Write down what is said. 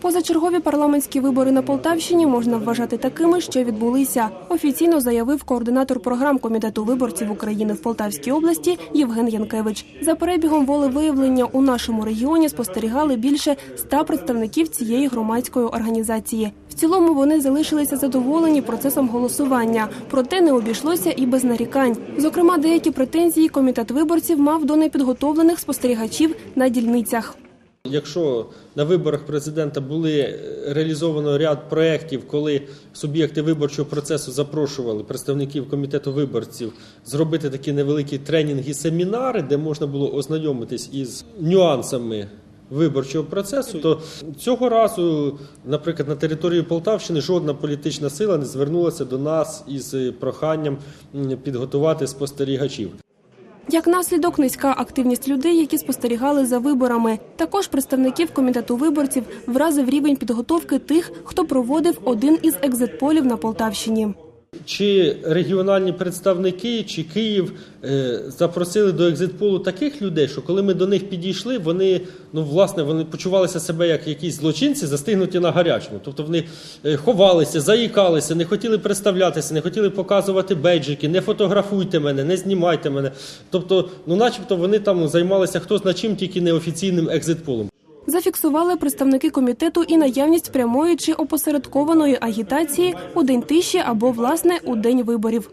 Позачергові парламентські вибори на Полтавщині можна вважати такими, що відбулися. Офіційно заявив координатор програм комітету виборців України в Полтавській області Євген Янкевич. За перебігом волевиявлення у нашому регіоні спостерігали більше ста представників цієї громадської організації. В цілому вони залишилися задоволені процесом голосування, проте не обійшлося і без нарікань. Зокрема, деякі претензії комітет виборців мав до непідготовлених спостерігачів на дільницях. Якщо на виборах президента були е, реалізовано ряд проєктів, коли суб'єкти виборчого процесу запрошували представників комітету виборців зробити такі невеликі тренінги, семінари, де можна було ознайомитись із нюансами виборчого процесу, то цього разу, наприклад, на території Полтавщини жодна політична сила не звернулася до нас із проханням підготувати спостерігачів. Як наслідок, низька активність людей, які спостерігали за виборами. Також представників комітету виборців вразив рівень підготовки тих, хто проводив один із екзитполів на Полтавщині. Чи регіональні представники, чи Київ е, запросили до екзитполу таких людей, що коли ми до них підійшли, вони ну власне вони почувалися себе як якісь злочинці, застигнуті на гарячому. Тобто вони е, ховалися, заїкалися, не хотіли представлятися, не хотіли показувати бейджики, не фотографуйте мене, не знімайте мене. Тобто, ну, начебто, вони там займалися хто зна чим, тільки неофіційним екзитполом. Зафіксували представники комітету і наявність прямої чи опосередкованої агітації у день тиші або власне у день виборів.